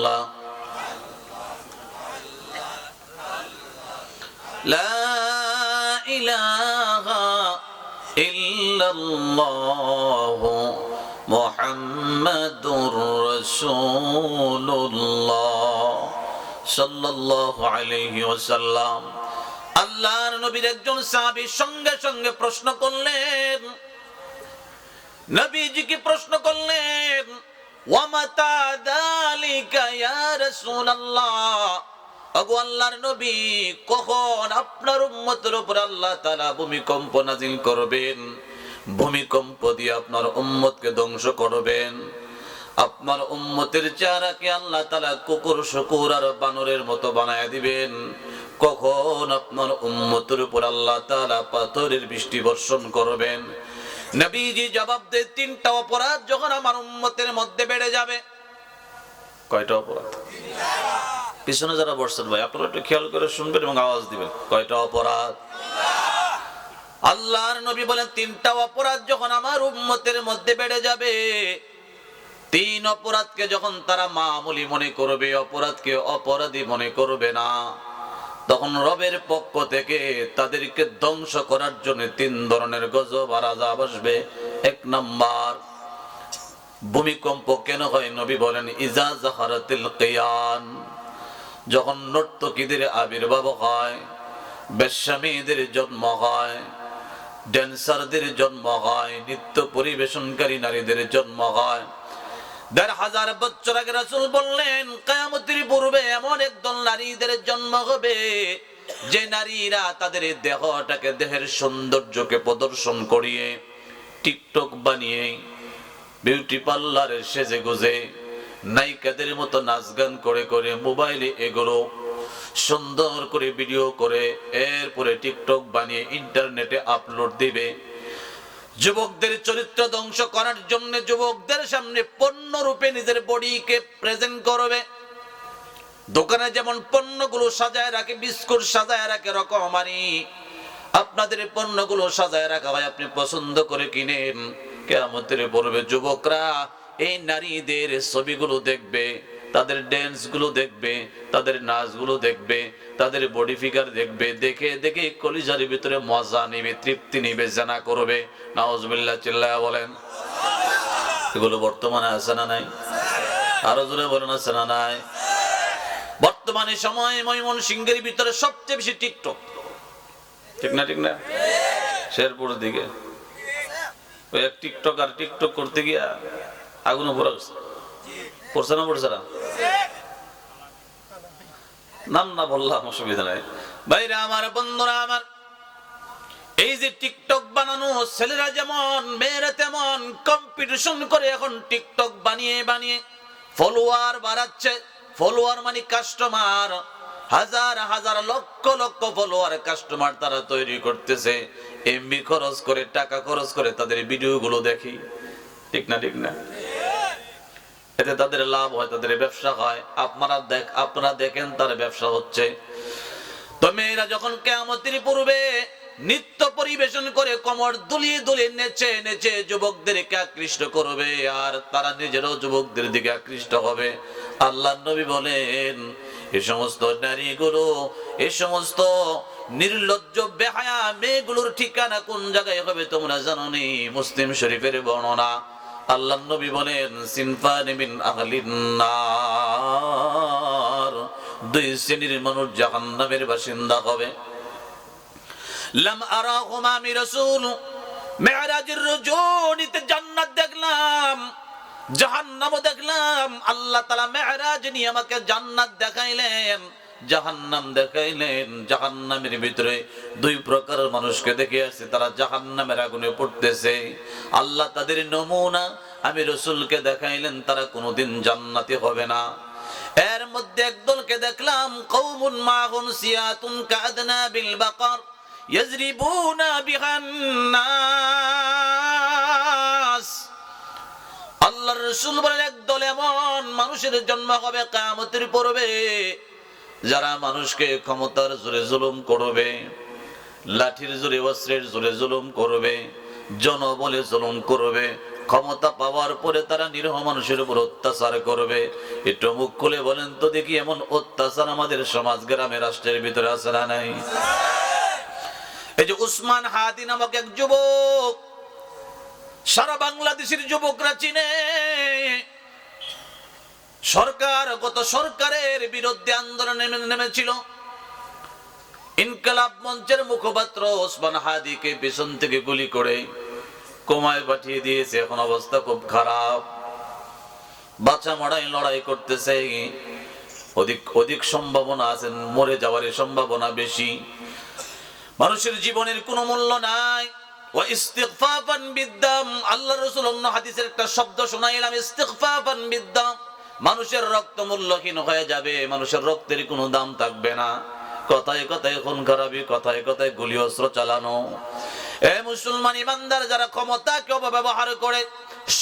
الله لا إله إلا الله محمد رسول الله صلى الله عليه وسلم আল্লাহর নবীর একজন সাহাবী সঙ্গে সঙ্গে প্রশ্ন করলেন নবীজিকে প্রশ্ন করলেন ওয়ামাতা দালিকা ইয়া রাসূলুল্লাহ। আগো আল্লাহর নবী, কখন আপনার উম্মতের উপর আল্লাহ তাআলা ভূমিকম্প নাযিল করবেন? ভূমিকম্প দিয়ে আপনার উম্মতকে ধ্বংস করবেন। আপনার উম্মতের চেহারাকে আল্লাহ তালা কুকুর, শুকুর আর বানরের মতো বানায় দিবেন। কখন আপনার উম্মতের উপর আল্লাহ তালা পাথরের বৃষ্টি বর্ষণ করবেন? নবীজি জবাব দেয়, তিনটা অপরাধ যখন আমার উম্মতের মধ্যে বেড়ে যাবে। কয়টা অপরাধ? পিছনে যারা বসছেন ভাই, আপনারা একটু খেয়াল করে শুনবেন এবং আওয়াজ দিবেন। কয়টা অপরাধ? আল্লাহর নবী বলেন, তিনটা অপরাধ যখন আমার উম্মতের মধ্যে বেড়ে যাবে, তিন অপরাধকে যখন তারা মামুলি মনে করবে, অপরাধকে অপরাধী মনে করবে না। তখন রবের পক্ষ থেকে তাদেরকে ধ্বংস করার জন্য তিন ধরনের গজব আর আজাব আসবে। এক নাম্বার, ভূমিকম্প কেন হয়? নবী বলেন, ইজা জাহারাতিল কিয়ান। যখন নর্তকীদের আবির্ভাব হয়, বেশ্যামীদের জন্ম হয় ড্যান্সারদের জন্ম হয়, নৃত্য পরিবেশনকারী নারীদের জন্ম হয় দেড় হাজার বছর আগে রাসূল বললেন, কিয়ামতের পূর্বে এমন একদল নারীদের জন্ম হবে, যে নারীরা তাদের দেহটাকে দেহের সৌন্দর্যকে প্রদর্শন করিয়ে, টিকটক বানিয়ে, বিউটি পার্লারে সেজে গুজে, নায়িকাদের মতো নাচ গান করে করে মোবাইলে এগুলো সুন্দর করে ভিডিও করে, এরপরে টিকটক বানিয়ে ইন্টারনেটে আপলোড দিবে। যুবকদের চরিত্র ধ্বংস করার জন্য যুবকদের সামনে পণ্য রূপে নিজের বডিকে প্রেজেন্ট করবে। দোকানে যেমন পণ্যগুলো সাজায় রাখে, বিস্কুট সাজায় রাখে, রকমারি। আপনাদের পণ্যগুলো সাজায় রাখা হয়, আপনি পছন্দ করে কিনেন। কেমতের পড়বে যুবকরা এই নারীদের ছবিগুলো দেখবে। তাদের ড্যান্সগুলো দেখবে, তাদের নাচগুলো দেখবে, তাদের বডি ফিগার দেখবে, দেখে দেখে কলিজার ভিতরে মজা নিবে, তৃপ্তি নিবে, জানা করবে। নাওজবিল্লাহ চিল্লাহ বলেন। এগুলো বর্তমানে আছে না নাই? আরও জোরে বলেন, আছে না নাই? বর্তমানে সময় ময়মন সিংহের ভিতরে সবচেয়ে বেশি টিকটক। ঠিক না ঠিক না? শেরপুর দিকে। ওই এক টিকটক আর টিকটক করতে গিয়া আগুনে পড়ে গেছে পড়ছে না পড়ছে না? নাম না বললাম, অসুবিধা নাই। ভাইরা আমার, বন্ধুরা আমার, এই যে টিকটক বানানো, ছেলেরা যেমন, মেয়েরা তেমন কম্পিটিশন করে এখন টিকটক বানিয়ে বানিয়ে ফলোয়ার বাড়াচ্ছে। ফলোয়ার মানে কাস্টমার হাজার হাজার, লক্ষ লক্ষ ফলোয়ার কাস্টমার তারা তৈরি করতেছে। এমবি খরচ করে, টাকা খরচ করে তাদের ভিডিও গুলো দেখি। ঠিক না ঠিক না? এতে তাদের লাভ হয়, তাদের ব্যবসা হয়। আপনারা দেখ, আপনারা দেখেন তার ব্যবসা হচ্ছে। তো মেয়েরা যখন কেমতির পূর্বে নৃত্য পরিবেশন করে কমর দুলিয়ে দুলিয়ে নেচে নেচে যুবকদেরকে আকৃষ্ট করবে, আর তারা নিজেরও যুবকদের দিকে আকৃষ্ট হবে। আল্লাহ নবী বলেন এই সমস্ত নারীগুলো এই সমস্ত নির্লজ্জ, বেহায়া মেয়েগুলোর ঠিকানা কোন জায়গায় হবে তোমরা জানো নি মুসলিম শরীফের বর্ণনা। আল্লাহ নবী বলেন, সিনফান মিন আহলিন দুই শ্রেণির মানুষ জাহান্নামের বাসিন্দা হবে। লাম আরাহুমা আমি রাসূল। মেরাজের রজনীতে জান্নাত দেখলাম, জাহান্নামও দেখলাম। আল্লাহ তাআলা মেরাজ নিয়ে আমাকে জান্নাত দেখাইলেন। জাহান্নাম দেখাইলেন, জাহান্নামের ভিতরে দুই প্রকারের মানুষকে দেখে আসছে তারা জাহান্নামের আগুনে পড়তেছে। আল্লাহ তাদের নমুনা আমি রসুলকে দেখাইলেন, তারা কোনোদিন জান্নাতি হবে না। এর মধ্যে একদলকে দেখলাম কৌমুন মাহুন সিয়াতুন কাদনা বিল বাকর, ইয়াজরিবুনা বিহান আল্লাহর রসুল বলেন, একদল এমন মানুষের জন্ম হবে কামতের পূর্বে যারা মানুষকে ক্ষমতার জোরে জুলুম করবে, লাঠির জোরে, অস্ত্রের জোরে জুলুম করবে, জনবলে জুলুম করবে, ক্ষমতা পাওয়ার পরে তারা নিরহ মানুষের উপর অত্যাচার করবে। একটু মুখ খুলে বলেন তো দেখি এমন অত্যাচার আমাদের সমাজ, গ্রামে, রাষ্ট্রের ভিতরে আছে না নাই? এই যে উসমান হাদি নামক এক যুবক, সারা বাংলাদেশের যুবকরা চিনে সরকার, গত সরকারের বিরুদ্ধে আন্দোলনে নেমে- নেমেছিল। ইনকালাব মঞ্চের মুখপাত্র ওসমান হাদিকে পেছন থেকে গুলি করে কোমায় পাঠিয়ে দিয়েছে। এখন অবস্থা খুব খারাপ। বাচ্চা মড়াই লড়াই করতেছে। অধিক অধিক সম্ভাবনা আছে, মরে যাওয়ার সম্ভাবনা বেশি। মানুষের জীবনের কোনো মূল্য নাই। আল্লাহ রসুল অন্য হাদিসের একটা শব্দ শোনাইলাম, ইস্তিগফাফান বিদ্দাম মানুষের রক্ত মূল্যহীন হয়ে যাবে, মানুষের রক্তের কোনো দাম থাকবে না। কথায় কথায় খুন খারাপি, কথায় কথায় গুলি অস্ত্র চালানো। এ মুসলমান ইমানদার যারা ক্ষমতা ক্ষমতাকে অপব্যবহার করে,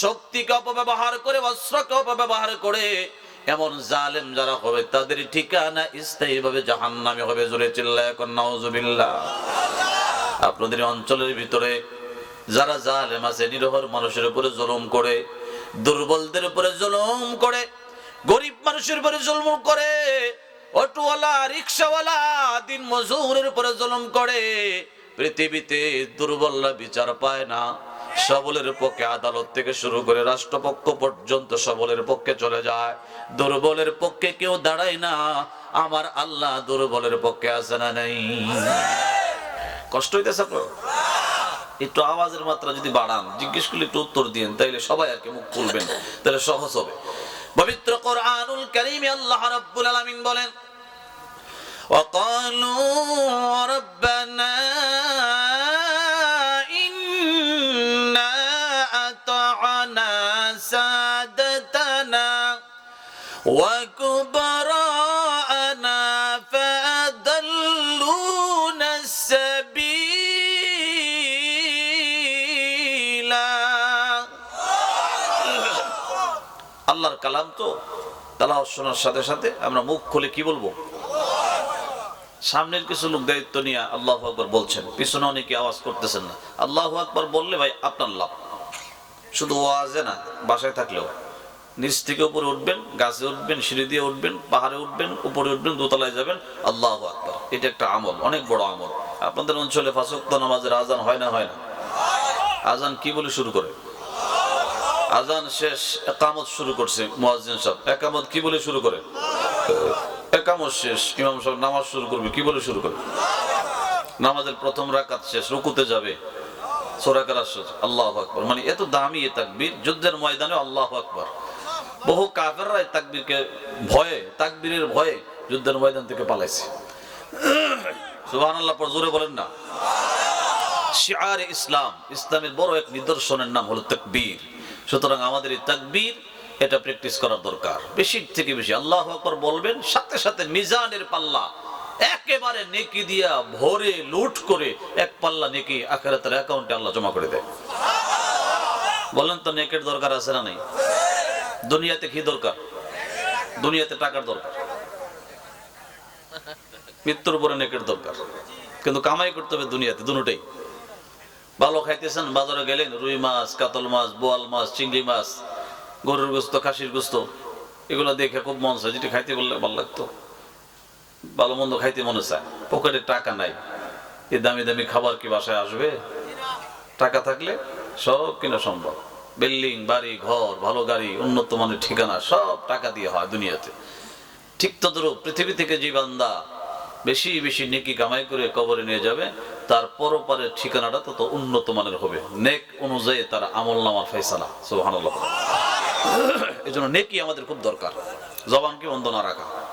শক্তিকে অপব্যবহার করে অস্ত্র অস্ত্রকে অপব্যবহার করে, এমন জালেম যারা হবে, তাদের ঠিকানা স্থায়ী ভাবে জাহান্নামে হবে জোরে নাউজুবিল্লাহ। আপনাদের অঞ্চলের ভিতরে যারা জালেম আছে, নিরহর মানুষের উপরে জলম করে, দুর্বলদের উপরে জুলুম করে গরিব মানুষের উপরে জুলুম করে, অটোওয়ালা, রিক্সাওয়ালা, দিন মজুরের উপরে জুলুম করে। পৃথিবীতে দুর্বলরা বিচার পায় না। সবলের পক্ষে আদালত থেকে শুরু করে রাষ্ট্রপক্ষ পর্যন্ত সবলের পক্ষে চলে যায়। দুর্বলের পক্ষে কেউ দাঁড়ায় না। আমার আল্লাহ দুর্বলের পক্ষে আছে না নেই? কষ্ট হইতেছে আপনার? একটু আওয়াজের মাত্রা যদি বাড়ান, জিজ্ঞেস করলে একটু উত্তর দিন তাইলে সবাই আর কি মুখ খুলবেন তাহলে সহজ হবে। পবিত্র কোরআনুল কারীমে আল্লাহ রাব্বুল আলামিন বলেন وقالوا ربنا إنا أطعنا سادتنا وكبراءنا কালাম তো? তালাহ শোনার সাথে সাথে আমরা মুখ খুলে কি বলব? সামনের কিছু লোক দায়িত্ব নিয়ে আল্লাহ আকবর বলছেন, পিছনে অনেকে আওয়াজ করতেছেন না। আল্লাহ আকবর বললে ভাই আপনার লাভ। শুধু ওয়াজে না, বাসায় থাকলেও। নিচ থেকে উপরে উঠবেন, গাছে উঠবেন, সিঁড়ি দিয়ে উঠবেন, পাহাড়ে উঠবেন, উপরে উঠবেন, দোতলায় যাবেন, আল্লাহ আকবর। এটা একটা আমল, অনেক বড় আমল। আপনাদের অঞ্চলে ফাঁসক্ত নামাজের আজান হয় না হয় না? আজান কি বলে শুরু করে? আজান শেষ, একামত শুরু করছে মুয়াজ্জিন সাহেব। একামত কি বলে শুরু করে? একামত শেষ, ইমাম সাহেব নামাজ শুরু করবে, কি বলে শুরু করবে নামাজের প্রথম রাকাত শেষ, রুকুতে যাবে। সোরাকার আল্লাহ আকবর। মানে এত দামি এ তাকবীর, যুদ্ধের ময়দানে আল্লাহ আকবর। বহু কাফেররা এই তাকবীরকে ভয়ে, তাকবীরের ভয়ে যুদ্ধের ময়দান থেকে পালাইছে। পর জোরে বলেন না। শিআর ইসলাম ইসলামের বড় এক নিদর্শনের নাম হলো তাকবীর। সুতরাং আমাদের এই তাকবীর, এটা প্র্যাকটিস করার দরকার। বেশি থেকে বেশি আল্লাহ আকবার বলবেন, সাথে সাথে মিজানের পাল্লা একেবারে নেকি দিয়া ভরে লুট করে এক পাল্লা নেকি আখেরাতের অ্যাকাউন্টে আল্লাহ জমা করে দেয়। বলেন তো নেকের দরকার আছে না নেই? দুনিয়াতে কি দরকার? দুনিয়াতে টাকার দরকার। মৃত্যুর উপরে নেকের দরকার। কিন্তু কামাই করতে হবে দুনিয়াতে দুটোটাই ভালো খাইতেছেন, বাজারে গেলেন, রুই মাছ, কাতল মাছ, বোয়াল মাছ, চিংড়ি মাছ, গরুর গোস্ত, খাসির গোস্ত, এগুলো দেখে খুব মন চায়, যেটা খাইতে বললে ভালো লাগতো। ভালো মন্দ খাইতে মনে চায়, পকেটে টাকা নাই। এ দামি দামি খাবার কি বাসায় আসবে? টাকা থাকলে সব কিনা সম্ভব। বিল্ডিং, বাড়ি, ঘর, ভালো গাড়ি, উন্নত মানের ঠিকানা, সব টাকা দিয়ে হয় দুনিয়াতে। ঠিক তদ্রুপ পৃথিবী থেকে যে বেশি বেশি নেকি কামাই করে কবরে নিয়ে যাবে, তার পরপারের ঠিকানাটা তত উন্নত মানের হবে। নেক অনুযায়ী তার আমল নামার ফেসালা সোহান এই জন্য নেকি আমাদের খুব দরকার। জবানকে বন্ধ না রাখা।